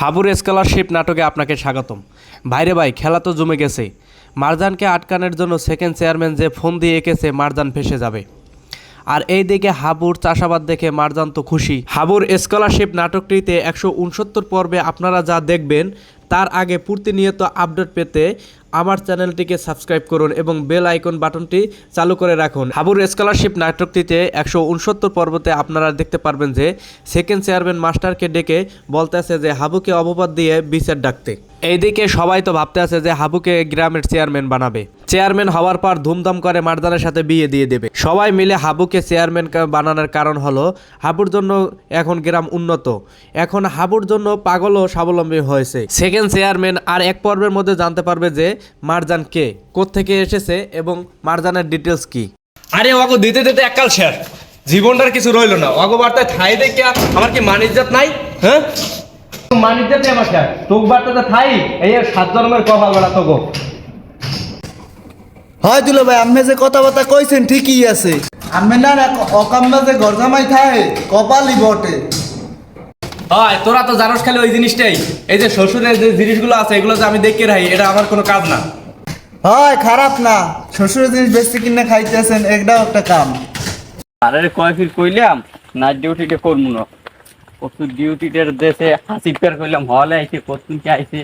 হাবুর স্কলারশিপ নাটকে আপনাকে স্বাগতম। ভাইরে ভাই, খেলা তো জমে গেছে। মারজানকে আটকানোর জন্য সেকেন্ড চেয়ারম্যান যে ফোন দিয়ে এঁকেছে, মারজান ফেসে যাবে। আর এই দিকে হাবুর চাষাবাদ দেখে মারজান তো খুশি। হাবুর স্কলারশিপ নাটকটিতে একশো উনসত্তর পর্বে আপনারা যা দেখবেন, তার আগে প্রতিনিয়ত আপডেট পেতে আমার চ্যানেলটিকে সাবস্ক্রাইব করুন এবং বেল আইকন বাটনটি চালু করে রাখুন। হাবুর স্কলারশিপ নাটকটিতে একশো উনসত্তর পর্বতে আপনারা দেখতে পারবেন যে সেকেন্ড চেয়ারম্যান মাস্টারকে ডেকে বলতেছে যে, হাবুকে অপবাদ দিয়ে বিচার ডাকতে। এইদিকে সবাই তো ভাবতে আছে যে, হাবুকে গ্রামের চেয়ারম্যান বানাবে। চেয়ারম্যান হওয়ার পর ধুমধাম করে মারদানের সাথে বিয়ে দিয়ে দেবে। সবাই মিলে হাবুকে চেয়ারম্যান বানানোর কারণ হলো, হাবুর জন্য এখন গ্রাম উন্নত। এখন হাবুর জন্য পাগলও স্বাবলম্বী হয়েছে। সেকেন্ড চেয়ারম্যান আর এক পর্বের মধ্যে জানতে পারবে যে মারজান কে? থেকে এসেছে এবং মারজানের ডিটেলস কি? আরে ওগো দিতে দিতে একাল শেয়ার জীবনটার কিছু রইল না। ওগো বার্তায় ঠাই দেখে আমার কি মানিজ্জাত নাই? হ্যাঁ? মানিজ্জাত নেই আমার শেয়ার তোক বার্তাতে ঠাই এই সাত জন্মের কপাল বেড়া তোগো। হয় দুলো ভাই আমি যে কথা কথাবার্তা কইছেন ঠিকই আছে। আম্মে না না অকাম্বা যে গরজামাই থাকে কপালই বটে। হয় তোরা তো জানোস খালি ওই জিনিসটাই। এই যে শ্বশুরের যে জিনিসগুলো আছে এগুলো যে আমি দেখে রাখি এটা আমার কোনো কাজ না। হয় খারাপ না। শ্বশুরের জিনিস বেশি কিনে খাইতেছেন একটাও একটা কাম। আরে কয় ফির কইলাম নাইট ডিউটিটা করব না। কত ডিউটিটার দেশে হাসি পের কইলাম হলে আইছে কতদিন কি আইছে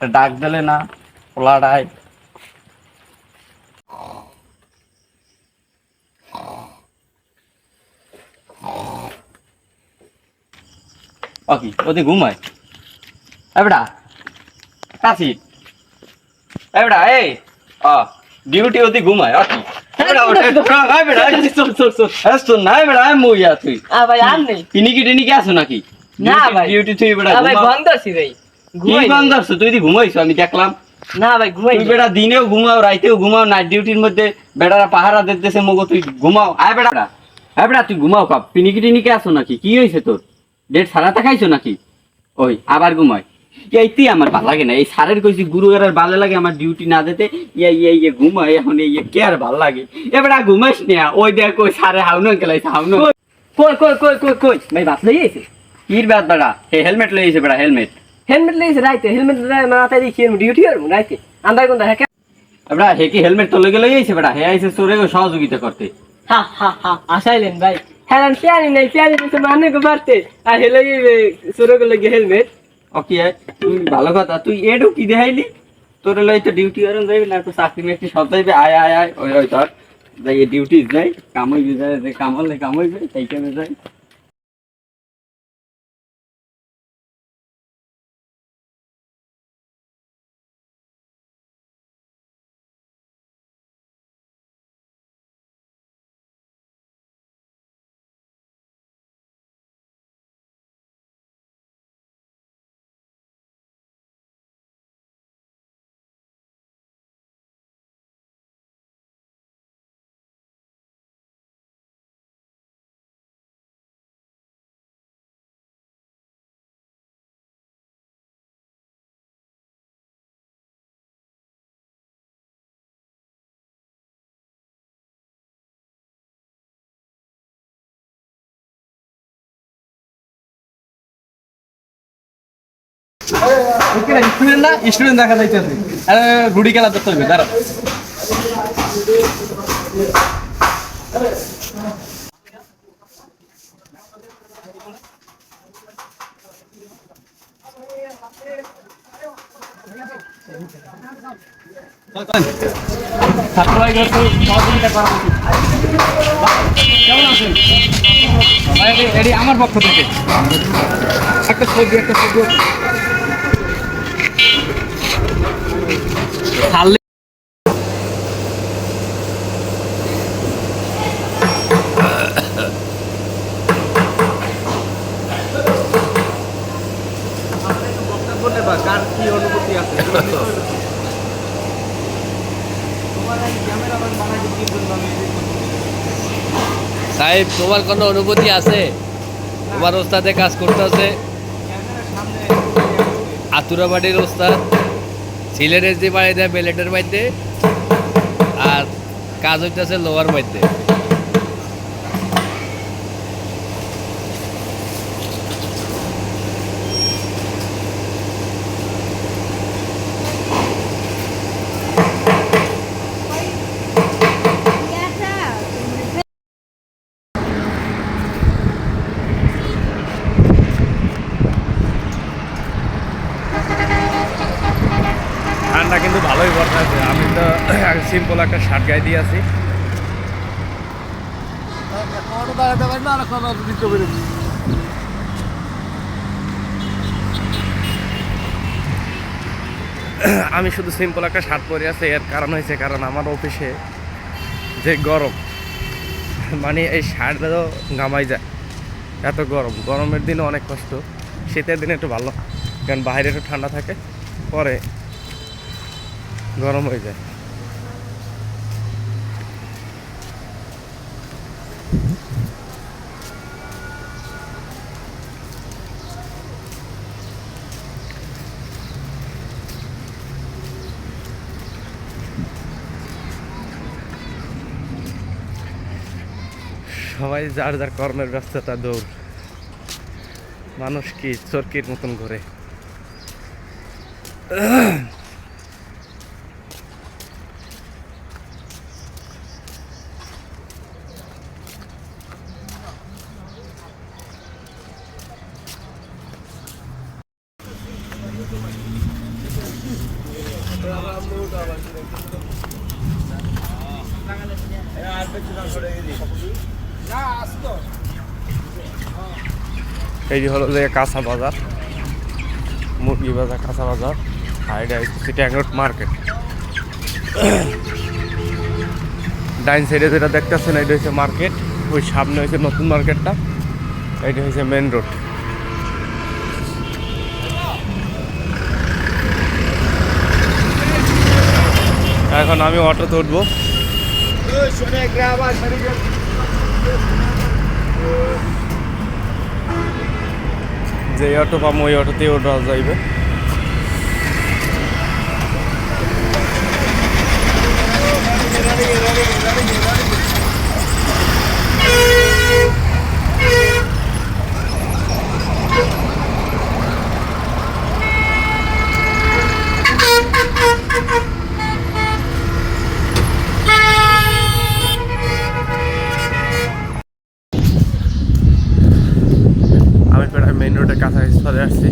ডাক দিলে না পোলাডায় ওকে ওতে ঘুমায় এবড়া কাশি এবড়া এই আ ডিউটি ওতে ঘুমায় ওকে এবড়া ওটা এবড়া চল চল চল এসন না এবড়া মুইয়া তুই আ ভাই আর নেই ইনিকি টিনিকি আছো নাকি না ভাই। ডিউটি তুই বেড়া আ ভাই বন্ধ আছি ভাই। কি ঘুমাই নাই। বন্ধ আছো? তুই দি ঘুমাইছো আমি দেখলাম। না ভাই ঘুমাই বেড়া দিনেও ঘুমাও রাইতেও ঘুমাও নাইট ডিউটির মধ্যে বেড়ারা পাহারা দিতেছে মগো তুই ঘুমাও। আয় বেড়া আয় বেড়া তুই ঘুমাও কাপ। পিনিকি টিনিকি আছো নাকি? কি হয়েছে তোর? ডেট সারাটা খাইছো নাকি? ওই আবার ঘুমাই এইতেই আমার ভালো লাগে না। এই সারের কইছি গুরু এর ভালো লাগে আমার ডিউটি না দিতে। ইয়ে ইয়ে ইয়ে ঘুমাই এখন ইয়ে কে আর ভালো লাগে? এবার ঘুমাইস না। ওই দেখ ওই সারে হাউনো গেলাইছে হাউনো কই কই কই কই কই? ভাই বাপ লই আইছে? কির ব্যাত বেড়া? হে হেলমেট লইছে বেড়া হেলমেট। হেলমেট লইছে রাইতে। হেলমেট মাথায় দিয়ে খেয়ে ডিউটি করব রাইতে? আন্দার কোন হ্যাঁ এবড়া হে কি হেলমেট তো লগে লইছে বেড়া? হে আইছে তোরে সহযোগিতা করতে? হা হা হা আসাইলেন ভাই। হ্যাঁ পেয়ারি নাই পেয়ারি দিতে মানে গো পারতে আর হেলে সুরো গুলো হেলমেট ওকে তুই ভালো কথা, তুই এডু কি দেখাইলি? তোর লই তো ডিউটি করন যাইবি না তো চাকরি মেকরি সব যাইবে, আয় আয় আয়, ওই ওই তোর যাই ডিউটি যাই কামই যায় যে কাম হলে কামইবে তাই কেমন যাই। স্টুডেন্ট না স্টুডেন্ট দেখা যাইতেছে আরে রুডি খেলা করতে হবে দাঁড়া কেমন আছেন? এটি- এটি আমার পক্ষ থেকে। একটা ছবি একটা ছবি। আছে সাহেব তোমার কোনো অনুভূতি আছে? তোমার ওস্তাদে কাজ করতেছে। আতুরাবাড়ির ওস্তাদ। সিলেটের যে বাড়িতে বেলেটের মধ্যে আর কাজ হইতেছে লোয়ার মধ্যে কিন্তু ভালোই বর্তাছে আমি তো সিম্পল একটা শার্ট গায়ে দিয়ে আছি। আমি শুধু সিম্পল একটা শার্ট পরে আছি, এর কারণ হয়েছে কারণ আমার অফিসে যে গরম মানে এই শার্টটাও গামাই যায়, এত গরম। গরমের দিনে অনেক কষ্ট, শীতের দিনে একটু ভালো, কারণ বাইরে একটু ঠান্ডা থাকে, পরে গরম হয়ে যায়। সবাই যার যার কর্মের ব্যস্ততা দৌড়। মানুষ কি চরকির মতন ঘুরে। এই হলো যে কাঁচা বাজার, মুরগি বাজার, কাঁচা বাজার। আর এটা হচ্ছে ট্যাংরোড মার্কেট। ডাইন সাইডে যেটা দেখতেছেন, এটা হচ্ছে মার্কেট। ওই সামনে হচ্ছে নতুন মার্কেটটা। এটা হচ্ছে মেন রোড। এখন আমি অটোতে উঠবো যে অটো পাবো ওই অটোতেই ওঠা যাইবে আমি প্রায় মেইন রোডের কাছাকাছি চলে আসছি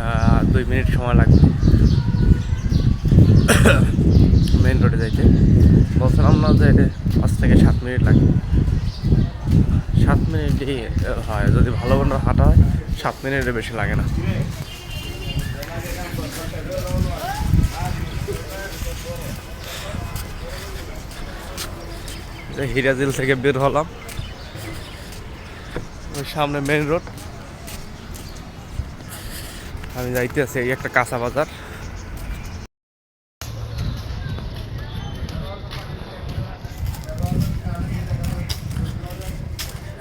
আহ, দুই মিনিট সময় লাগবে মেইন রোডে যাইতে বলছিলাম না যে পাঁচ থেকে সাত মিনিট লাগবে সাত মিনিটই হয় যদি ভালো মতো হাঁটা হয় সাত মিনিটের বেশি লাগে না। হিরাজিল থেকে বের হলাম। ওই সামনে মেন রোড আমি যাইতে আছি এই একটা কাঁচা বাজার।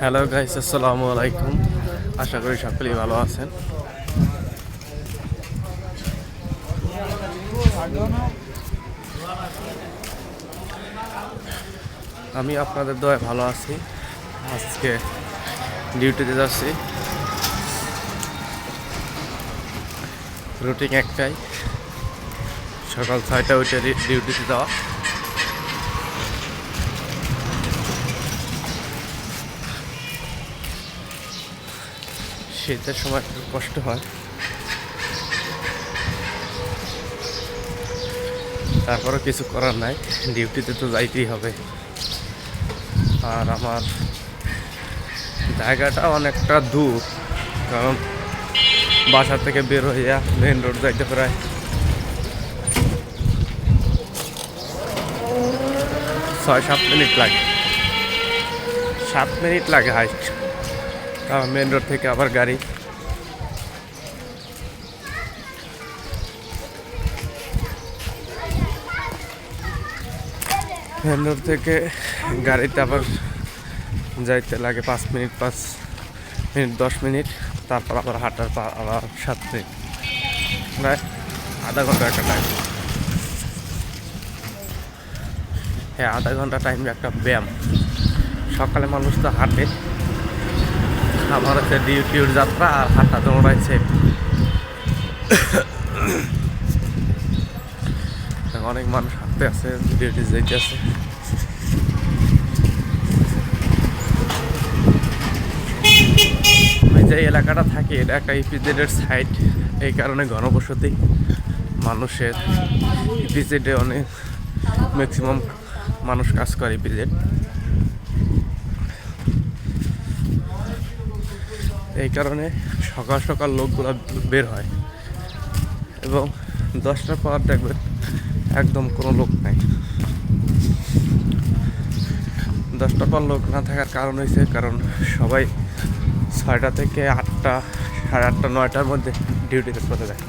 হ্যালো গাইস আসসালামু আলাইকুম। আশা করি সকলেই ভালো আছেন। আমি আপনাদের দয় ভালো আছি। আজকে ডিউটিতে যাচ্ছি। রুটিন একটাই। সকাল ছয়টা উঠে ডি- ডিউটিতে যাওয়া। শীতের সময় কষ্ট হয়। তারপরও কিছু করার নাই। ডিউটিতে তো যাইতেই হবে। আর আমার জায়গাটা অনেকটা দূর, কারণ বাসা থেকে বের হইয়া মেন রোড যাইতে প্রায় ছয় সাত মিনিট লাগে। সাত মিনিট লাগে হাইট মেন রোড থেকে আবার গাড়ি। মেন রোড থেকে গাড়িতে আবার যাইতে লাগে পাঁচ মিনিট পাঁচ মিনিট, দশ মিনিট। তারপর আবার হাঁটার পর আবার সাত মিনিট। প্রায় আধা ঘণ্টা একটা টাইম হ্যাঁ আধা ঘণ্টা টাইম একটা ব্যায়াম। সকালে মানুষ তো হাঁটে। আমার হচ্ছে ডিউটির যাত্রা আর হাঁটা দৌড়াইছে। অনেক মানুষ হাঁটতে আছে ডিউটি যাইতে আছে আমি যে এলাকাটা থাকি, এটা একটা ইপিজেডের সাইড এই কারণে ঘনবসতি। মানুষের ইপিজেডে অনেক ম্যাক্সিমাম মানুষ কাজ করে ইপিজেড। এই কারণে সকাল সকাল লোকগুলো বের হয়। এবং দশটার পর দেখবেন একদম কোনো লোক নাই। দশটার পর লোক না থাকার কারণ হয়েছে কারণ সবাই ছয়টা থেকে আটটা, সাড়ে আটটা, নয়টার মধ্যে ডিউটিতে চলে যায়।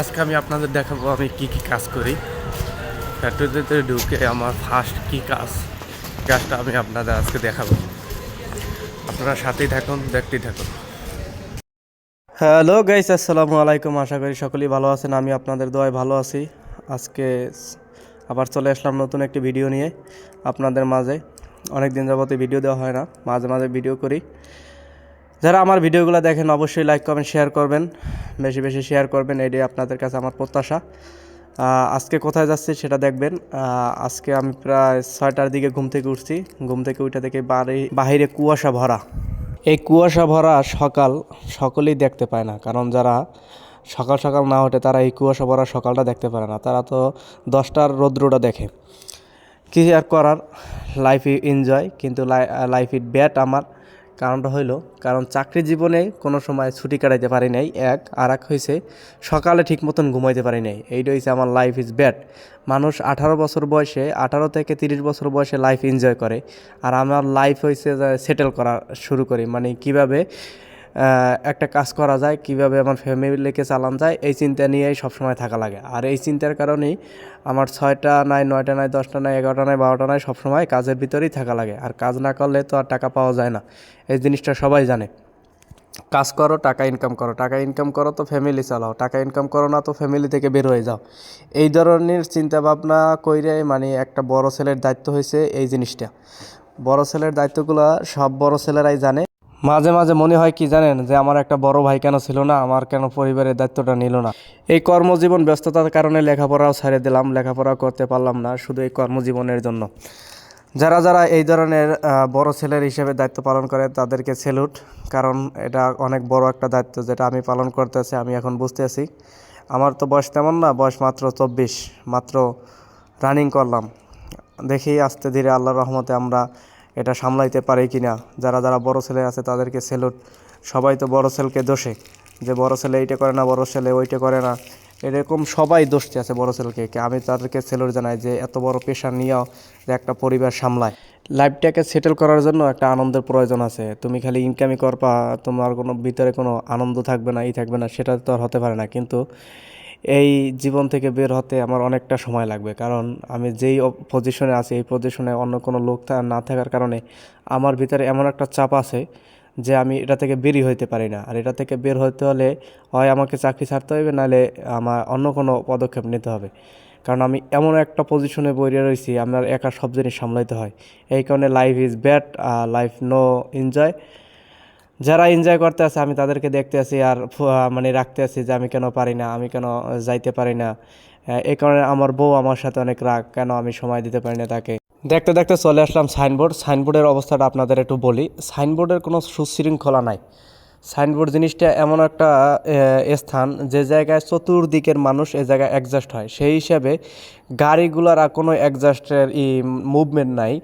আজকে আমি আপনাদের দেখাবো আমি কি কি কাজ করি। ফ্যাক্টরিতে ঢুকে আমার ফার্স্ট কি কাজ? কাজটা আমি আপনাদের আজকে দেখাবো। আপনারা সাথেই থাকুন, দেখতেই থাকুন। হ্যালো গাইস, আসসালামু আলাইকুম। আশা করি সকলেই ভালো আছেন, আমি আপনাদের দোয়ায় ভালো আছি। আজকে আবার চলে আসলাম নতুন একটি ভিডিও নিয়ে আপনাদের মাঝে। অনেক দিন যাবতে ভিডিও দেওয়া হয় না, মাঝে মাঝে ভিডিও করি। যারা আমার ভিডিওগুলো দেখেন, অবশ্যই লাইক কমেন্ট শেয়ার করবেন। বেশি বেশি শেয়ার করবেন, এটাই আপনাদের কাছে আমার প্রত্যাশা। আজকে কোথায় যাচ্ছি সেটা দেখবেন। আজকে আমি প্রায় ছয়টার দিকে ঘুম থেকে উঠছি। ঘুম থেকে উঠে থেকে বাড়ি, বাহিরে কুয়াশা ভরা। এই কুয়াশা ভরা সকাল সকলেই দেখতে পায় না। কারণ যারা সকাল সকাল না ওঠে, তারা এই কুয়াশা ভরা সকালটা দেখতে পারে না। তারা তো দশটার রৌদ্রটা দেখে। কি আর করার? লাইফ এনজয় কিন্তু লাইফ ইট ব্যাট আমার। কারণটা হইল, কারণ চাকরি জীবনে কোনো সময় ছুটি কাটাইতে পারি নাই, এক। আর এক হয়েছে সকালে ঠিক মতন ঘুমাইতে পারি নাই। এইটা হয়েছে আমার লাইফ ইজ ব্যাড মানুষ আঠারো বছর বয়সে, আঠারো থেকে তিরিশ বছর বয়সে লাইফ এনজয় করে। আর আমার লাইফ হয়েছে সেটেল করা শুরু করি। মানে কীভাবে একটা কাজ করা যায়, কীভাবে আমার ফ্যামিলিকে চালান যায়, এই চিন্তা নিয়েই সবসময় থাকা লাগে। আর এই চিন্তার কারণেই আমার ছয়টা নাই, নয়টা নাই, দশটা নাই, এগারোটা নাই, বারোটা নাই, সবসময় কাজের ভিতরেই থাকা লাগে। আর কাজ না করলে তো আর টাকা পাওয়া যায় না। এই জিনিসটা সবাই জানে। কাজ করো, টাকা ইনকাম করো। টাকা ইনকাম করো তো ফ্যামিলি চালাও। টাকা ইনকাম করো না তো ফ্যামিলি থেকে বের হয়ে যাও। এই ধরনের চিন্তা ভাবনা কইরে মানে একটা বড় ছেলের দায়িত্ব হয়েছে এই জিনিসটা। বড় ছেলের দায়িত্বগুলো সব বড় ছেলেরাই জানে। মাঝে মাঝে মনে হয় কি জানেন, যে আমার একটা বড় ভাই কেন ছিল না, আমার কেন পরিবারের দায়িত্বটা নিল না। এই কর্মজীবন ব্যস্ততার কারণে লেখাপড়াও ছেড়ে দিলাম, লেখাপড়া করতে পারলাম না শুধু এই কর্মজীবনের জন্য। যারা যারা এই ধরনের বড় ছেলের হিসেবে দায়িত্ব পালন করে, তাদেরকে সেলুট কারণ এটা অনেক বড় একটা দায়িত্ব যেটা আমি পালন করতেছি, আমি এখন বুঝতেছি আমার তো বয়স তেমন না, বয়স মাত্র চব্বিশ, মাত্র রানিং করলাম। দেখি আস্তে ধীরে আল্লাহর রহমতে আমরা এটা সামলাইতে পারে কি না যারা যারা বড় ছেলে আছে তাদেরকে সেলুট। সবাই তো বড় ছেলেকে দোষে, যে বড় ছেলে এইটা করে না, বড় ছেলে ওইটা করে না। এরকম সবাই দোষটি আছে বড় ছেলেকে। আমি তাদেরকে সেলুট জানাই যে এত বড় পেশা নিয়েও যে একটা পরিবার সামলায়। লাইফটাকে সেটেল করার জন্য একটা আনন্দের প্রয়োজন আছে। তুমি খালি ইনকামই করবা, তোমার কোনো ভিতরে কোনো আনন্দ থাকবে না, ই থাকবে না, সেটা তো আর হতে পারে না। কিন্তু এই জীবন থেকে বের হতে আমার অনেকটা সময় লাগবে। কারণ আমি যেই পজিশনে আছি, এই পজিশনে অন্য কোনো লোক না থাকার কারণে আমার ভিতরে এমন একটা চাপ আছে যে আমি এটা থেকে বেরই হইতে পারি না। আর এটা থেকে বের হতে হলে হয় আমাকে চাকরি ছাড়তে হবে নাহলে আমার অন্য কোনো পদক্ষেপ নিতে হবে। কারণ আমি এমন একটা পজিশনে বইরে রয়েছি আমার একা সব জিনিস সামলাইতে হয়। এই কারণে life is bad life no enjoy যারা এনজয় করতে আছে, আমি তাদেরকে দেখতে আছি আর মানে রাখতে আছি যে আমি কেন পারি না, আমি কেন যাইতে পারি না। এই কারণে আমার বউ আমার সাথে অনেক রাগ, কেন আমি সময় দিতে পারি না তাকে। দেখতে দেখতে চলে আসলাম সাইনবোর্ড। সাইনবোর্ডের অবস্থাটা আপনাদের একটু বলি। সাইনবোর্ডের কোনো সুশৃঙ্খলা নাই। সাইনবোর্ড জিনিসটা এমন একটা স্থান যে জায়গায় চতুর্দিকের মানুষ এ জায়গায় অ্যাডজাস্ট হয়। সেই হিসাবে গাড়িগুলোর আর কোনো অ্যাডজাস্টের ই মুভমেন্ট নাই।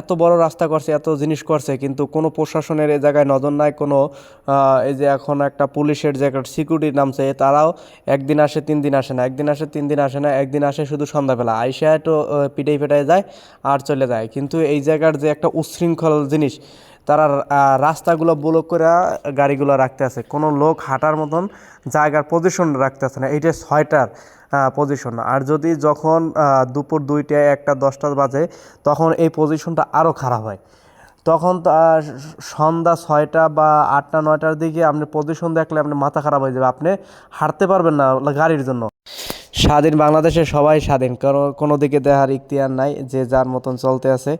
এত বড় রাস্তা করছে, এত জিনিস করছে, কিন্তু কোনো প্রশাসনের এ জায়গায় নজর নাই, কোনো এই যে এখন একটা পুলিশের যে একটা সিকিউরিটি নামছে, তারাও একদিন আসে, তিন দিন আসে না, একদিন আসে, তিন দিন আসে না, একদিন আসে শুধু সন্ধ্যাবেলা, আইসা একটু পিটাই পেটাই যায় আর চলে যায়। কিন্তু এই জায়গার যে একটা উচ্ছৃঙ্খল জিনিস তারা রাস্তাগুলো ব্লক করে গাড়িগুলো রাখতে আছে। কোনো লোক হাঁটার মতন জায়গার পজিশন রাখতে আছে না। এইটা ছয়টার পজিশন আর যদি যখন দুপুর দুইটা একটা দশটা বাজে, তখন এই পজিশনটা আরও খারাপ হয়। তখন সন্ধ্যা ছয়টা বা আটটা, নয়টার দিকে আপনি পজিশন দেখলে আপনি মাথা খারাপ হয়ে যাবে। আপনি হাঁটতে পারবেন না গাড়ির জন্য। স্বাধীন বাংলাদেশে সবাই স্বাধীন। কারও কোনো দিকে দেখার ইখতিয়ার নাই। যে যার মতন চলতে আছে,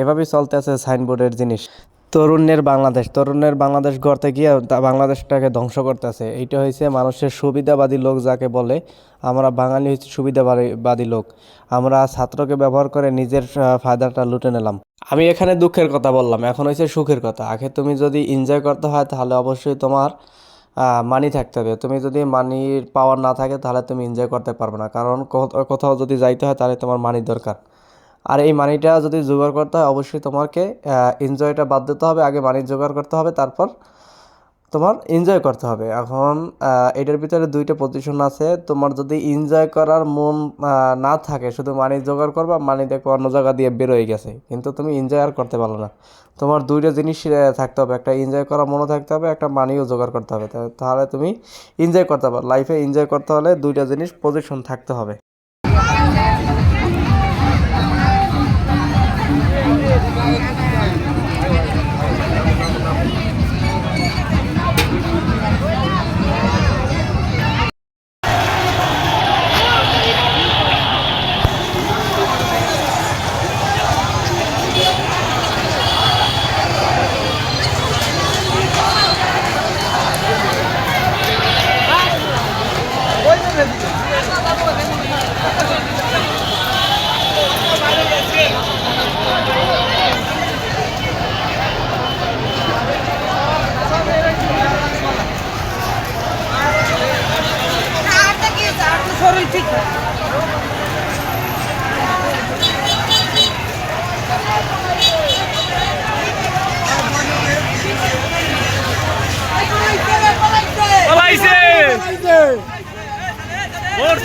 এভাবেই চলতে আছে সাইনবোর্ডের জিনিস। তরুণের বাংলাদেশ তরুণের বাংলাদেশ গড়তে গিয়ে বাংলাদেশটাকে ধ্বংস করতেছে। এইটা হয়েছে মানুষের সুবিধাবাদী লোক যাকে বলে, আমরা বাঙালি হচ্ছে সুবিধাবাদী লোক। আমরা ছাত্রকে ব্যবহার করে নিজের ফায়দাটা লুটে নিলাম। আমি এখানে দুঃখের কথা বললাম, এখন হয়েছে সুখের কথা। আগে তুমি যদি এনজয় করতে হয়, তাহলে অবশ্যই তোমার মানি থাকতে হবে। তুমি যদি মানির পাওয়ার না থাকে, তাহলে তুমি এনজয় করতে পারবে না। কারণ কোথ- কোথাও যদি যাইতে হয়, তাহলে তোমার মানির দরকার। আর এই মানিটা যদি জোগাড় করতে হয়, অবশ্যই তোমাকে এনজয়টা বাদ দিতে হবে, আগে মানি জোগাড় করতে হবে, তারপর তোমার এনজয় করতে হবে। এখন এটার ভিতরে দুইটা পজিশন আছে। তোমার যদি এনজয় করার মন না থাকে, শুধু মানি জোগাড় করবা মানি দেখো অন্য জায়গা দিয়ে বেরোয় গেছে। কিন্তু তুমি এনজয় আর করতে পারল না। তোমার দুইটা জিনিস থাকতে হবে। একটা এনজয় করার মনও থাকতে হবে, একটা মানিও জোগাড় করতে হবে। তাহলে তুমি এনজয় করতে পারো। লাইফে এনজয় করতে হলে দুইটা জিনিস পজিশন থাকতে হবে। পালাইছে। ওর